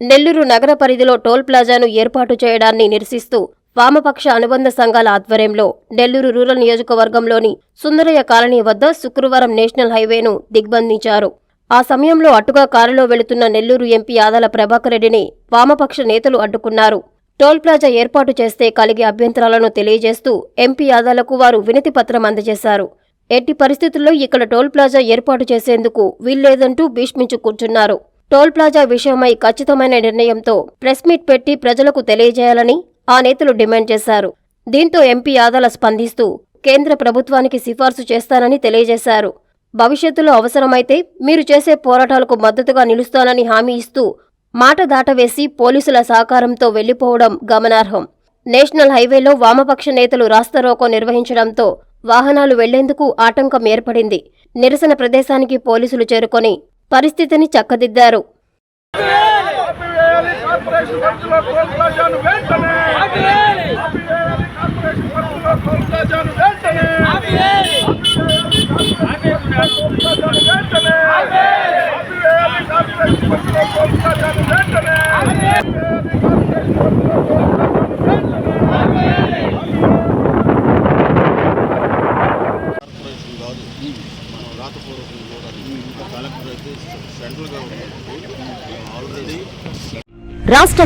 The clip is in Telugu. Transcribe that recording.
నెల్లూరు నగర పరిధిలో టోల్ ప్లాజాను ఏర్పాటు చేయడాన్ని నిరసిస్తూ వామపక్ష అనుబంధ సంఘాల ఆధ్వర్యంలో నెల్లూరు రూరల్ నియోజకవర్గంలోని సుందరయ్య కాలనీ వద్ద శుక్రవారం నేషనల్ హైవేను దిగ్బంధించారు. ఆ సమయంలో అటుగా కారులో వెళుతున్న నెల్లూరు ఎంపీ ఆదాల ప్రభాకర్ రెడ్డిని వామపక్ష నేతలు అడ్డుకున్నారు. టోల్ ప్లాజా ఏర్పాటు చేస్తే కలిగే అభ్యంతరాలను తెలియజేస్తూ ఎంపీ ఆదాలకు వారు వినతి పత్రం అందజేశారు. ఎట్టి పరిస్థితుల్లో ఇక్కడ టోల్ ప్లాజా ఏర్పాటు చేసేందుకు వీల్లేదంటూ భీష్మించు కూర్చున్నారు టోల్ ప్లాజా విషయమై ఖచ్చితమైన నిర్ణయంతో ప్రెస్ మీట్ పెట్టి ప్రజలకు తెలియజేయాలని ఆ నేతలు డిమాండ్ చేశారు. దీంతో ఎంపీ ఆదాల స్పందిస్తూ కేంద్ర ప్రభుత్వానికి సిఫార్సు చేస్తానని తెలియజేశారు. భవిష్యత్తులో అవసరమైతే మీరు చేసే పోరాటాలకు మద్దతుగా నిలుస్తానని హామీ ఇస్తూ మాట దాటవేసి పోలీసుల సహకారంతో వెళ్ళిపోవడం గమనార్హం. నేషనల్ హైవేలో వామపక్ష నేతలు రాస్తారోకో నిర్వహించడంతో వాహనాలు వెళ్ళేందుకు ఆటంకం ఏర్పడింది. నిరసన ప్రదేశానికి పోలీసులు చేరుకొని పరిస్థితిని చక్కదిద్దారు ఆపివేయాలి కార్పొరేషన్ పరిధిలో టోల్ ప్లాజాను వెంటనే ఆపివేయాలి కార్పొరేషన్ పరిధిలో టోల్ ప్లాజాను వెంటనే ఆపివేయాలి టోల్ ప్లాజాను వెంటనే ఆపివేయాలి కార్పొరేషన్ పరిధిలో టోల్ ప్లాజాను వెంటనే ఆపివేయాలి కార్పొరేషన్ పరిధిలో టోల్ ప్లాజాను కార్పొరేషన్ కాదు మనం రాతపూర్వకం చూడాలి కలెక్టర్ అయితే సెంట్రల్ గవర్నమెంట్ ఆల్రెడీ రాష్ట్ర